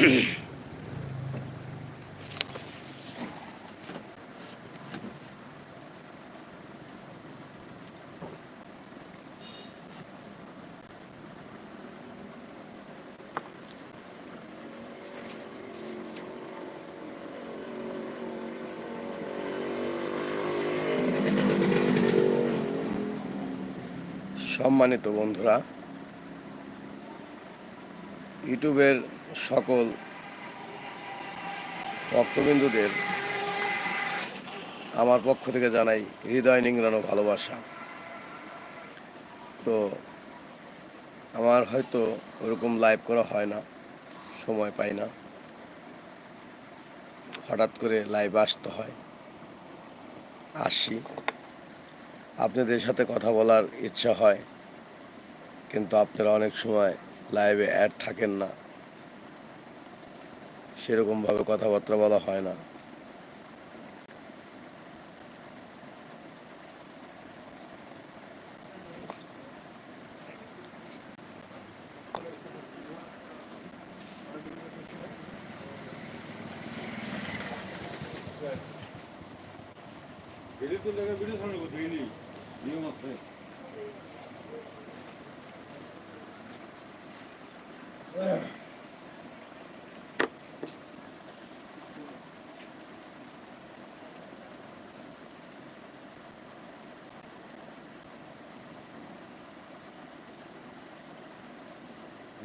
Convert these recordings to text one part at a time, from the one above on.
সম্মানিত বন্ধুরা ইউটিউবের সকল ভক্তবিন্দুদের আমার পক্ষ থেকে জানাই হৃদয় নিংড়ানো ভালোবাসা। তো আমার হয়তো ওরকম লাইভ করা হয় না, সময় পাই না। হঠাৎ করে লাইভ আসতে হয়। আসি। আপনাদের সাথে কথা বলার ইচ্ছা হয়, কিন্তু আপনারা অনেক সময় লাইভে অ্যাড থাকেন না। সেরকমভাবে কথাবার্তা বলা হয় না। ভিডিও তো জায়গায় ভিডিও সামনে করতে গেলি নিয়ম আছে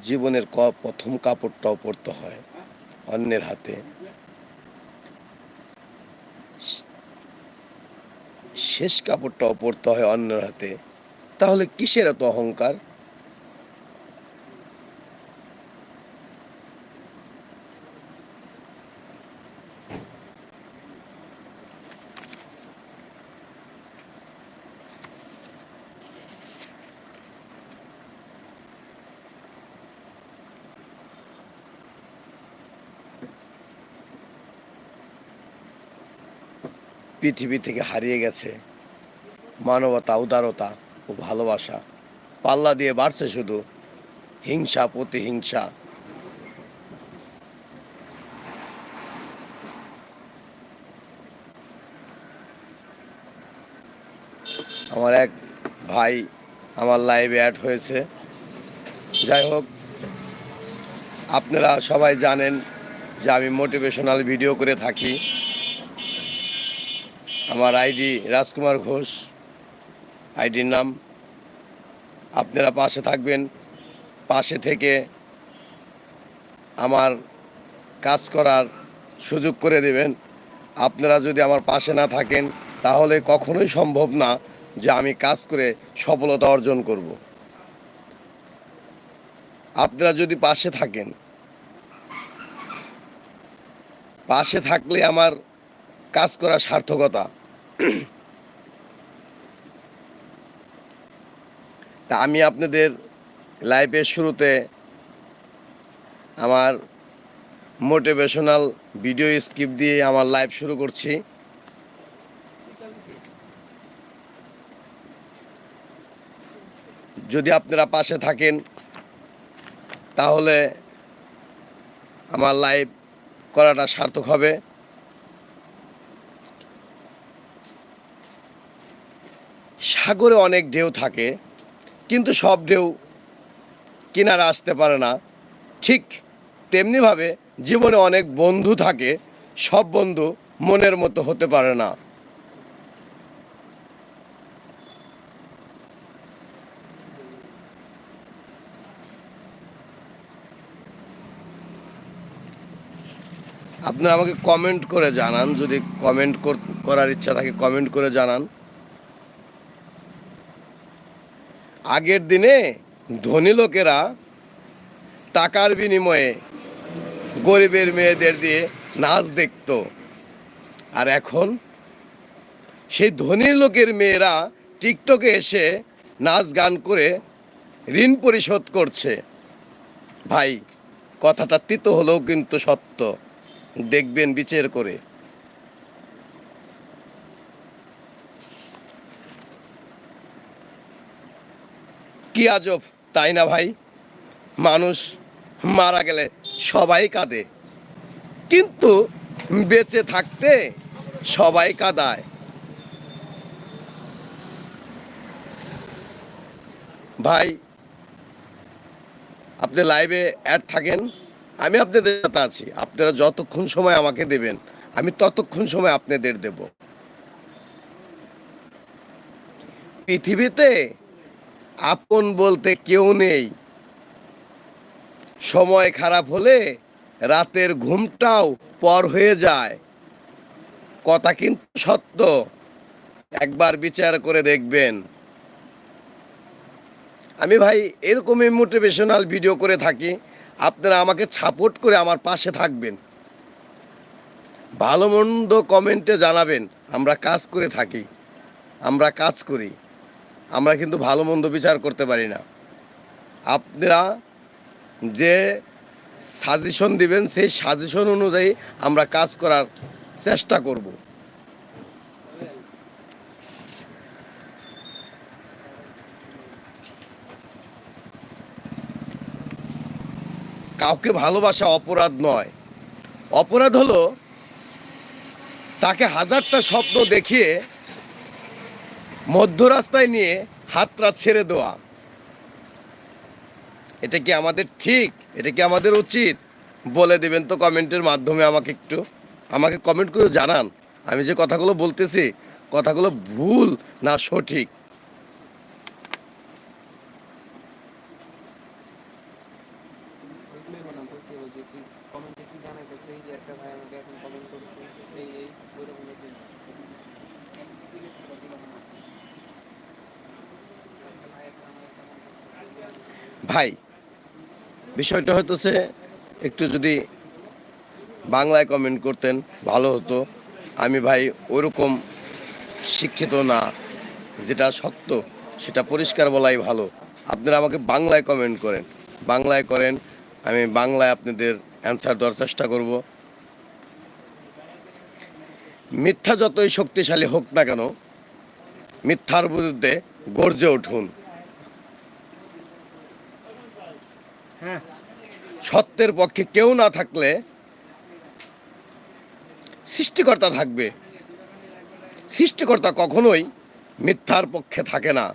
জীবনের ক, প্রথম কাপড়টাও পরতে হয় অন্যের হাতে। শেষ কাপড়টাও পরতে হয় অন্যের হাতে। তাহলে কিসের এত অহংকার? পৃথিবী থেকে হারিয়ে গেছে। মানবতা, উদারতা ও ভালোবাসা। পাল্লা দিয়ে বাড়ছে শুধু হিংসা, প্রতিহিংসা। আমার এক ভাই আমার লাইভে অ্যাড হয়েছে। যাই হোক, আপনারা সবাই জানেন যে আমি মোটিভেশনাল ভিডিও করে থাকি। আমার আইডি রাজকুমার ঘোষ, আইডির নাম। আপনারা পাশে থাকবেন, পাশে থেকে আমার কাজ করার সুযোগ করে দেবেন। আপনারা যদি আমার পাশে না থাকেন, তাহলে কখনোই সম্ভব না যে আমি কাজ করে সফলতা অর্জন করব। আপনারা যদি পাশে থাকেন, পাশে থাকলে আমার কাজ করা সার্থকতা তা আমি আপনাদের লাইভের শুরুতে আমার মোটিভেশনাল ভিডিও স্কিপ দিয়ে আমার লাইভ শুরু করছি। যদি আপনারা পাশে থাকেন, তাহলে আমার লাইভ করাটা সার্থক হবে। সাগরে অনেক ঢেউ থাকে, কিন্তু সব ঢেউ কিনারা আসতে পারে না। ঠিক তেমনিভাবে জীবনে অনেক বন্ধু থাকে, সব বন্ধু মনের মতো হতে পারে না। আপনারা আমাকে কমেন্ট করে জানান, যদি কমেন্ট করার ইচ্ছা থাকে কমেন্ট করে জানান। আগের দিনে ধনী লোকেরা টাকার বিনিময়ে গরিবের মেয়েদের দিয়ে নাচ দেখত। আর এখন সেই ধনী লোকের মেয়েরা টিকটকে এসে নাচ গান করে ঋণ পরিশোধ করছে। ভাই, কথাটা তিত হলেও কিন্তু সত্য। দেখবেন বিচার করে। কি আজব, তাই না ভাই? মানুষ মারা গেলে সবাই কাঁদে। কিন্তু বেঁচে থাকতে সবাই কাঁদায়। ভাই, আপনি লাইভে অ্যাড থাকেন। আমি আপনাদের সাথে আছি। আপনারা যতক্ষণ সময় আমাকে দেবেন, আমি ততক্ষণ সময় আপনাদের দেব। পৃথিবীতে আপন বলতে কেউ নেই। সময় খারাপ হলে রাতের ঘুমটাও পর হয়ে যায়। কথা কিন্তু সত্য। একবার বিচার করে দেখবেন। আমি ভাই এরকমই মোটিভেশনাল ভিডিও করে থাকি। আপনারা আমাকে সাপোর্ট করে আমার পাশে থাকবেন। ভালো মন্দ কমেন্টে জানাবেন। আমরা কাজ করে থাকি। আমরা কাজ করি। আমরা কিন্তু ভালো মন্দ বিচার করতে পারি না। আপনারা যে সাজেশন দিবেন, সেই সাজেশন অনুযায়ী আমরা কাজ করার চেষ্টা করব। কাউকে ভালোবাসা অপরাধ নয়। অপরাধ হলো তাকে হাজারটা স্বপ্ন দেখিয়ে মধ্য রাস্তায় নিয়ে হাতটা ছেড়ে দেওয়া। এটা কি আমাদের ঠিক? এটা কি আমাদের উচিত? বলে দেবেন তো কমেন্টের মাধ্যমে আমাকে একটু। আমাকে কমেন্ট করে জানান। আমি যে কথাগুলো বলতেছি, কথাগুলো ভুল না সঠিক ওইগুলোই বানাম বলতে হবে যে কি কমেন্টে কি জানাইতেছে এই যে একটা ভাই আমাকে এখন কমেন্ট করছে এই এই ওইরকম এরকম। একটা ভাই একটা আমাকে comment করছে। ভাই, বিষয়টা হইতেছে, একটু যদি বাংলায় কমেন্ট করতেন, ভালো হতো। আমি ভাই ওরকম শিক্ষিত না, যেটা সত্য, সেটা পরিষ্কার বলাই ভালো। আপনারা আমাকে বাংলায় কমেন্ট করেন। বাংলায় করেন, আমি বাংলায় আপনাদের অ্যান্সার দেওয়ার চেষ্টা করব। মিথ্যা যতই শক্তিশালী হোক না কেন, মিথ্যার বিরুদ্ধে গর্জে উঠুন। সত্যের পক্ষে কেউ না থাকলে সৃষ্টিকর্তা থাকবে। সৃষ্টিকর্তা কখনোই মিথ্যার পক্ষে থাকে না।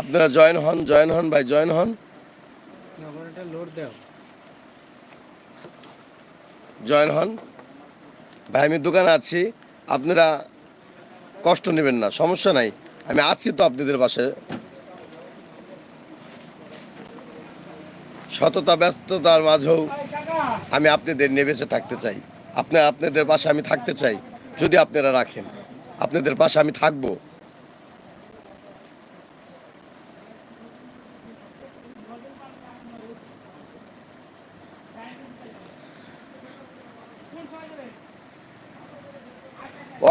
আপনারা জয়েন হন জয়েন হন ভাই জয়েন হন। জয়েন হন। ভাই আমি দোকানে আছি। আপনারা কষ্ট নেবেন না, সমস্যা নাই। আমি আছি তো আপনাদের পাশে। সততা, ব্যস্ততার মাঝেও আমি আপনাদের নিয়ে বেঁচে থাকতে চাই। আপনার আপনাদের পাশে আমি থাকতে চাই, যদি আপনারা রাখেন। আপনাদের পাশে আমি থাকব।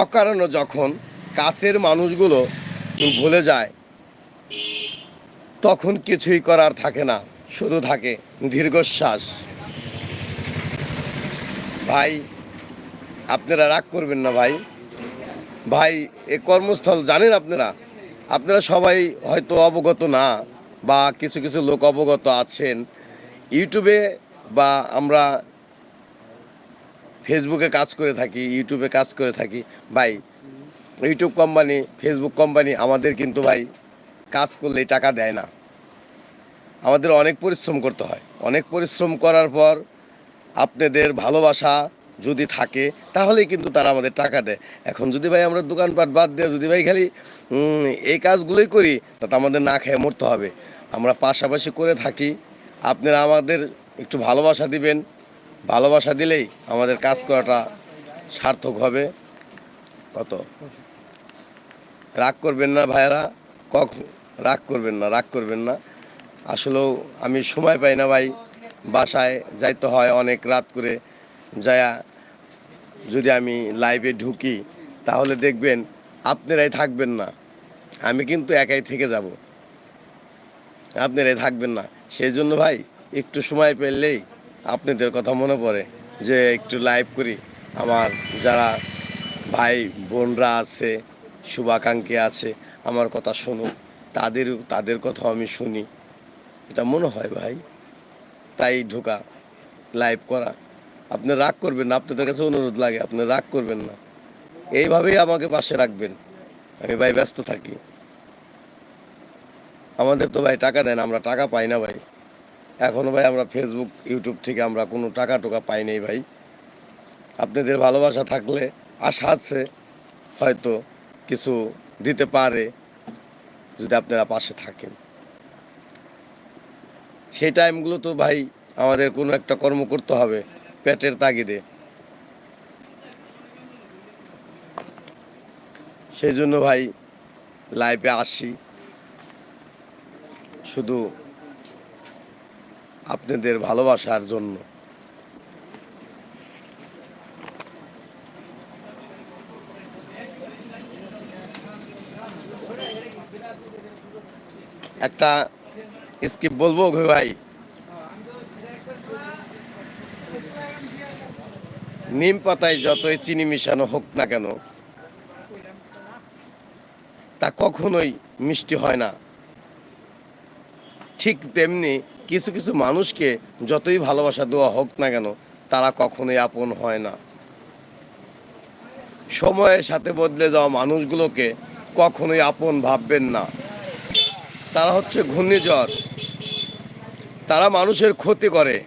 অকারণে যখন কাছের মানুষগুলো ভুলে যায়, তখন কিছুই করার থাকে না, শুধু থাকে দীর্ঘশ্বাস। ভাই, আপনারা রাগ করবেন না ভাই। ভাই, এ কর্মস্থল জানেন আপনারা? আপনারা সবাই হয়তো অবগত না, বা কিছু কিছু লোক অবগত আছেন। ইউটিউবে বা আমরা ফেসবুকে কাজ করে থাকি, ইউটিউবে কাজ করে থাকি। ভাই ইউটিউব কোম্পানি ফেসবুক কোম্পানি আমাদের কিন্তু ভাই কাজ করলে টাকা দেয় না। আমাদের অনেক পরিশ্রম করতে হয়। অনেক পরিশ্রম করার পর আপনাদের ভালোবাসা যদি থাকে তাহলে কিন্তু তারা আমাদের টাকা দেয়। এখন যদি ভাই আমরা দোকানপাট বাদ দিয়ে যদি ভাই খালি এই কাজগুলোই করি, তাতে আমাদের না খেয়ে মরতে হবে। আমরা পাশাপাশি করে থাকি। আপনারা আমাদের একটু ভালোবাসা দিবেন। ভালোবাসা দিলেই আমাদের কাজ করাটা সার্থক হবে। কত? রাগ করবেন না ভাইয়েরা কখন রাগ করবেন না, রাগ করবেন না। আসলেও আমি সময় পাই না ভাই, বাসায় যাইতে হয় অনেক রাত করে। যায়া যদি আমি লাইভে ঢুকি, তাহলে দেখবেন আপনারাই থাকবেন না। আমি কিন্তু একাই থেকে যাব। আপনারাই থাকবেন না। সেই জন্য ভাই, একটু সময় পেলেই আপনাদের কথা মনে পড়ে যে একটু লাইভ করি। আমার যারা ভাই বোনরা আছে শুভাকাঙ্ক্ষী আছে, আমার কথা শুনুক। তাদের তাদের কথাও আমি শুনি। এটা মনে হয় ভাই। তাই ঢোকা লাইভ করা। আপনি রাগ করবেন না, আপনাদের কাছে অনুরোধ লাগে, আপনি রাগ করবেন না। এইভাবেই আমাকে পাশে রাখবেন। আমি ভাই ব্যস্ত থাকি। আমাদের তো ভাই টাকা দেন, আমরা টাকা পাই না ভাই। এখনও ভাই আমরা ফেসবুক ইউটিউব থেকে আমরা কোনো টাকা টোকা পাই নাই ভাই। আপনাদের ভালোবাসা থাকলে, আশা আছে, হয়তো। কিছু দিতে পারে যদি আপনারা পাশে থাকেন। সেই টাইমগুলো তো ভাই আমাদের কোনো একটা কর্ম করতে হবে পেটের তাগিদে। সেই জন্য ভাই লাইফে আসি। শুধু আপনাদের ভালোবাসার জন্য। একটা স্কিপ বলব ভাই? নিম পাতায় যতই চিনি মিশানো হোক না কেন, তা কখনোই মিষ্টি হয় না। ঠিক তেমনি কিছু কিছু মানুষকে যতই ভালোবাসা দেওয়া হোক না কেন, তারা কখনোই আপন হয় না। সময়ের সাথে বদলে যাওয়া মানুষগুলোকে কখনোই আপন ভাববেন না। তারা হচ্ছে ঘূর্ণিঝড়। তারা মানুষের ক্ষতি করে,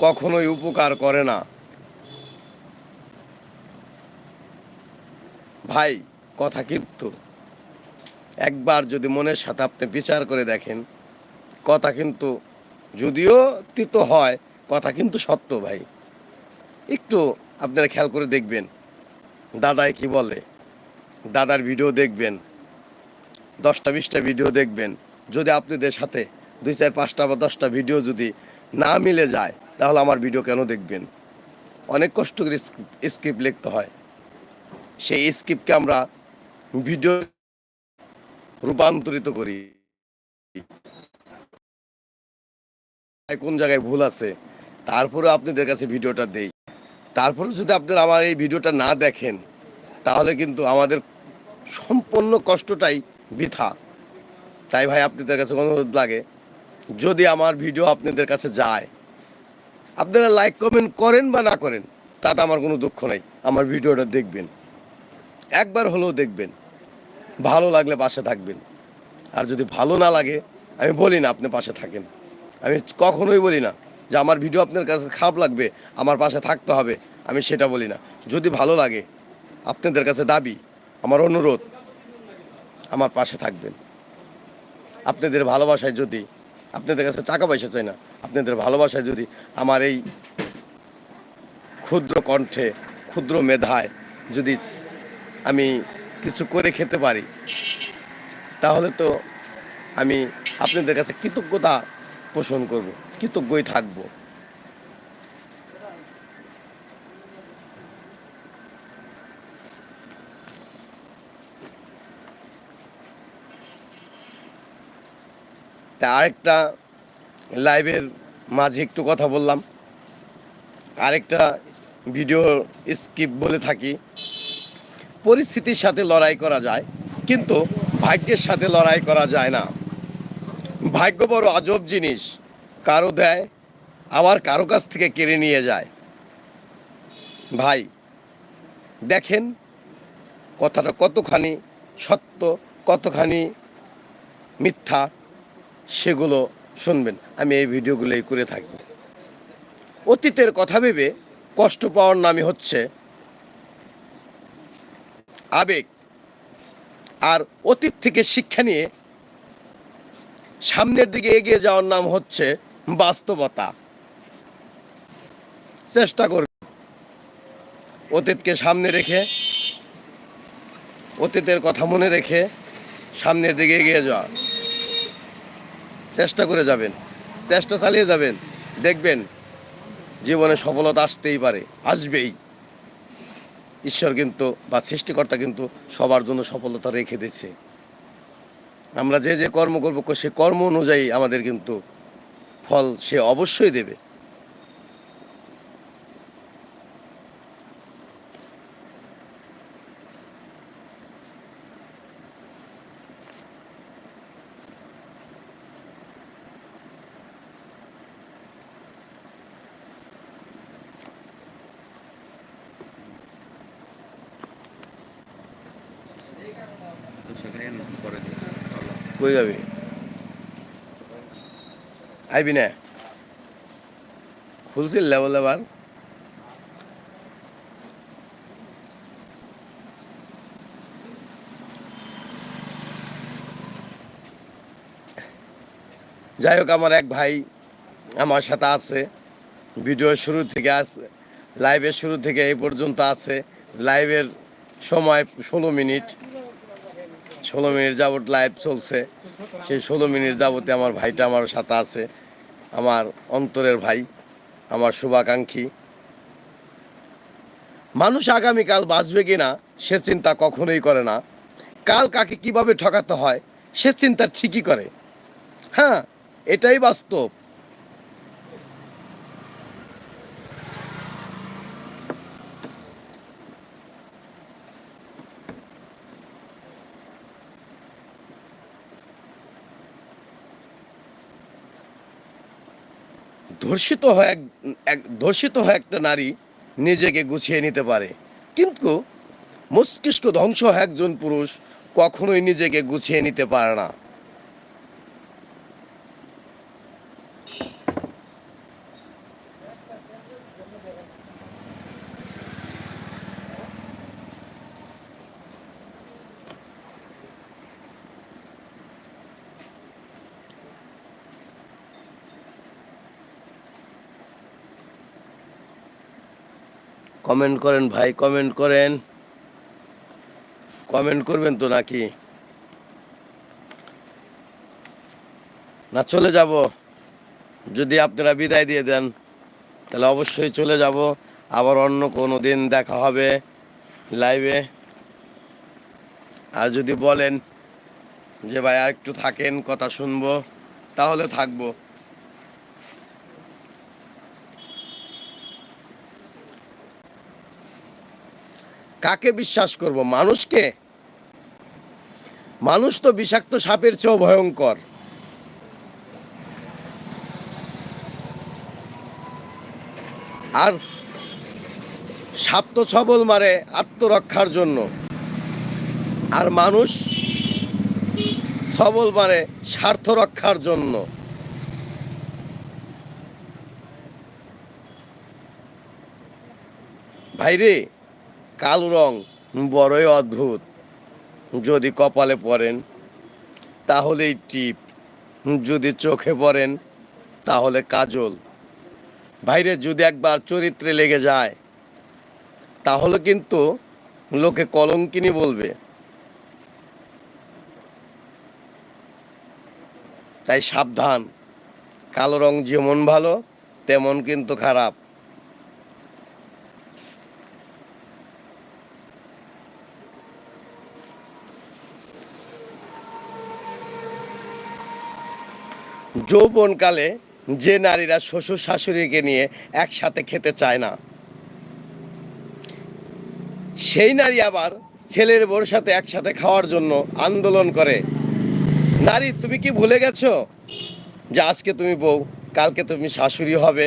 কখনোই উপকার করে না। ভাই, কথা কিন্তু একবার যদি মনের সাথে আপনি বিচার করে দেখেন, কথা কিন্তু যদিও তিত হয়, কথা কিন্তু সত্য ভাই। একটু আপনারা খেয়াল করে দেখবেন। দাদাই কি বলে? দাদার ভিডিও দেখবেন। দশটা বিশটা ভিডিও দেখবেন। যদি আপনাদের সাথে দুই চার পাঁচটা বা দশটা ভিডিও যদি না মিলে যায়, তাহলে আমার ভিডিও কেন দেখবেন? অনেক কষ্ট করে স্ক্রিপ্ট লিখতে হয়। সেই স্ক্রিপ্টকে আমরা ভিডিও রূপান্তরিত করি। কোন জায়গায় ভুল আছে তারপরে আপনাদের কাছে ভিডিওটা দেই। তারপরে যদি আপনারা আমার এই ভিডিওটা না দেখেন, তাহলে কিন্তু আমাদের সম্পূর্ণ কষ্টটাই বৃথা। তাই ভাই আপনাদের কাছে অনুরোধ লাগে, যদি আমার ভিডিও আপনাদের কাছে যায়, আপনারা লাইক কমেন্ট করেন বা না করেন, তাতে আমার কোনো দুঃখ নাই, আমার ভিডিওটা দেখবেন। একবার হলেও দেখবেন, ভালো লাগলে পাশে থাকবেন। আর যদি ভালো না লাগে, আমি বলি না আপনি পাশে থাকেন। আমি কখনোই বলি না যে আমার ভিডিও আপনার কাছে খারাপ লাগবে, আমার পাশে থাকতে হবে, আমি সেটা বলি না। যদি ভালো লাগে, আপনাদের কাছে দাবি, আমার অনুরোধ, আমার পাশে থাকবেন। আপনাদের ভালোবাসায় যদি আপনাদের কাছে টাকা পয়সা চাই না, আপনাদের ভালোবাসায় যদি আমার এই ক্ষুদ্র কণ্ঠে, ক্ষুদ্র মেধায় যদি আমি কিছু করে খেতে পারি, তাহলে তো আমি আপনাদের কাছে কৃতজ্ঞতা পোষণ করব, কৃতজ্ঞই থাকব। তা আরেকটা লাইভের মাঝে একটু কথা বললাম। আরেকটা ভিডিও স্কিপ বলে থাকি। পরিস্থিতির সাথে লড়াই করা যায়, কিন্তু ভাগ্যের সাথে লড়াই করা যায় না। ভাগ্য বড় আজব জিনিস, কারও দেয়, আবার কারও কাছ থেকে কেড়ে নিয়ে যায়। ভাই, দেখেন, কথাটা কতখানি সত্য, কতখানি মিথ্যা। সেগুলো শুনবেন। আমি এই ভিডিওগুলোই করে থাকি অতীতের কথা ভেবে কষ্ট পাওয়ার নামই হচ্ছে আবেগ। আর অতীত থেকে শিক্ষা নিয়ে সামনের দিকে এগিয়ে যাওয়ার নাম হচ্ছে বাস্তবতা। চেষ্টা করবে অতীতকে সামনে রেখে, অতীতের কথা মনে রেখে সামনের দিকে এগিয়ে যাওয়া। চেষ্টা করে যাবেন, চেষ্টা চালিয়ে যাবেন, দেখবেন জীবনে সফলতা আসতেই পারে, আসবেই। ঈশ্বর কিন্তু বা সৃষ্টিকর্তা কিন্তু সবার জন্য সফলতা রেখে দিচ্ছে আমরা যে যে কর্ম করব, সে কর্ম অনুযায়ী আমাদের কিন্তু ফল সে অবশ্যই দেবে। কই যাবি? আইবি না। খুলছিল এবার? যাই হোক, আমার এক ভাই আমার সাথে আছে। ভিডিও শুরু থেকে আছে লাইভের শুরু থেকে এই পর্যন্ত আছে। লাইভের সময় ষোলো মিনিট। ষোলো মিনিট যাবত লাইভ চলছে। সেই ষোলো মিনিট যাবতে আমার ভাইটা আমার সাথে আছে। আমার অন্তরের ভাই, আমার শুভাকাঙ্ক্ষী। মানুষ আগামীকাল বাঁচবে কি না সে চিন্তা কখনোই করে না। কাল কাকে কীভাবে ঠকাতে হয়, সে চিন্তা ঠিকই করে। হ্যাঁ এটাই বাস্তব। ধর্ষিত হয় এক ধর্ষিত হয় একটা নারী নিজেকে গুছিয়ে নিতে পারে। কিন্তু মস্তিষ্ক ধ্বংস হয় একজন পুরুষ কখনোই নিজেকে গুছিয়ে নিতে পারে না। কমেন্ট করেন ভাই, কমেন্ট করেন। কমেন্ট করবেন তো নাকি? না, চলে যাব। যদি আপনারা বিদায় দিয়ে দেন, তাহলে অবশ্যই চলে যাব। আবার অন্য কোনো দিন দেখা হবে লাইভে। আর যদি বলেন যে ভাই আর একটু থাকেন, কথা শুনব, তাহলে থাকব। কাকে বিশ্বাস করব? মানুষকে? মানুষ তো বিষাক্ত সাপের চেয়েও ভয়ঙ্কর। আর সাপ তো সবল মারে আত্মরক্ষার জন্য। আর মানুষ সবল মারে স্বার্থ রক্ষার জন্য। ভাইরে কালো রং, বড়ই অদ্ভুত। যদি কপালে পড়েন, তাহলেই টিপ। যদি চোখে পড়েন, তাহলে কাজল। ভাইরে, যদি একবার চরিত্রে লেগে যায়, তাহলে কিন্তু লোকে কলঙ্কিনী বলবে। তাই সাবধান। কালো রং যেমন ভালো, তেমন কিন্তু খারাপ। যৌবনকালে যে নারীরা শ্বশুর শাশুড়িকে নিয়ে একসাথে খেতে চায় না, সেই নারী আবার ছেলের বোর সাথে একসাথে খাওয়ার জন্য আন্দোলন করে। নারী, তুমি কি ভুলে গেছো যে আজকে তুমি বউ, কালকে তুমি শাশুড়ি হবে?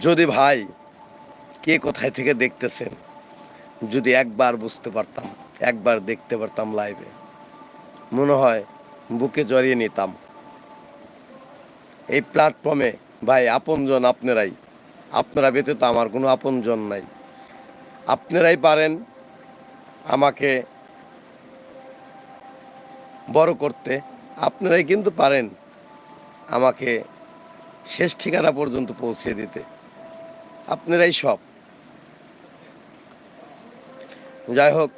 যদি ভাই, কে কোথায় থেকে দেখতেছেন? যদি একবার বুঝতে পারতাম, একবার দেখতে পারতাম লাইভে মনে হয় বুকে জড়িয়ে নিতাম। এই প্ল্যাটফর্মে ভাই, আপনজন আপনারাই। আপনারা ব্যতীত আমার কোনো আপনজন নাই। আপনারাই পারেন আমাকে বড় করতে। আপনারাই কিন্তু পারেন আমাকে শেষ ঠিকানা পর্যন্ত পৌঁছে দিতে। আপনারাই সব। যাই হোক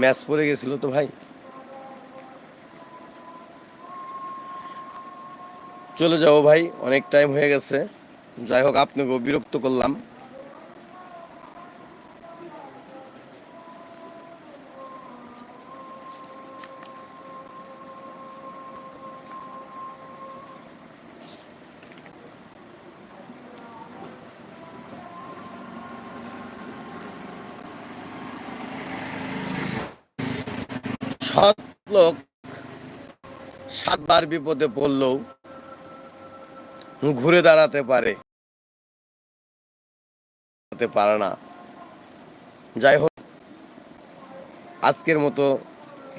ম্যাচ পড়ে গেছিল তো ভাই। চলে যাব ভাই, অনেক টাইম হয়ে গেছে। যাই হোক আপনাকেও বিরক্ত করলাম। লোক সাতবার বিপদে পড়লেও ঘুরে দাঁড়াতে পারে। দাঁড়াতে পারে না। যাই হোক, আজকের মতো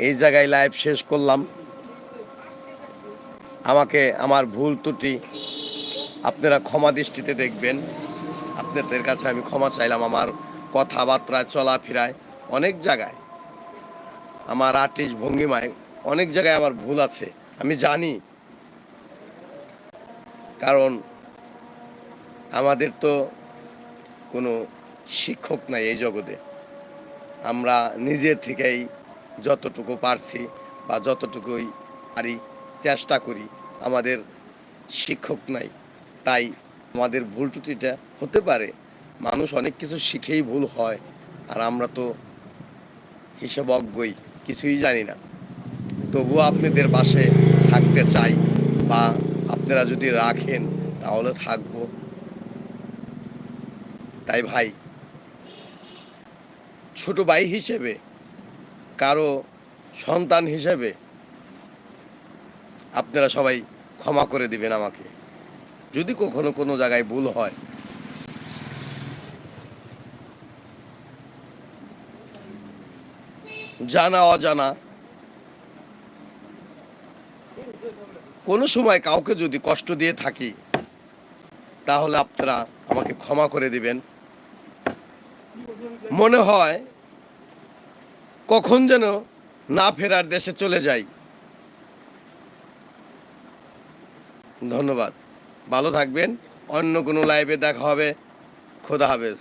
এই জায়গায় লাইভ শেষ করলাম। আমাকে আমার ভুল ত্রুটি আপনারা ক্ষমা দৃষ্টিতে দেখবেন। আপনাদের কাছে আমি ক্ষমা চাইলাম আমার কথাবার্তা চলাফেরায় অনেক জায়গায়। আমার আর্টিস্ট ভঙ্গিমায় অনেক জায়গায় আমার ভুল আছে, আমি জানি। কারণ আমাদের তো কোনো শিক্ষক নাই এই জগতে। আমরা নিজের থেকেই যতটুকু পারছি বা যতটুকুই পারি চেষ্টা করি, আমাদের শিক্ষক নাই। তাই আমাদের ভুল ত্রুটিটা হতে পারে। মানুষ অনেক কিছু শিখেই ভুল হয় আর আমরা তো হিসেব অজ্ঞই কিছুই জানি না। তবুও আপনাদের পাশে থাকতে চাই বা আপনারা যদি রাখেন, তাহলে থাকব। তাই ভাই, ছোট ভাই হিসেবে, কারও সন্তান হিসেবে আপনারা সবাই ক্ষমা করে দিবেন আমাকে। যদি কখনো কোনো জায়গায় ভুল হয়। জানা, অজানা। কোনো সময় কাউকে যদি কষ্ট দিয়ে থাকি, তাহলে আপনারা আমাকে ক্ষমা করে দিবেন। মনে হয় কখন যেন না ফেরার দেশে চলে যাই। ধন্যবাদ। ভালো থাকবেন। অন্য কোনো লাইভে দেখা হবে। খোদা হাফেজ।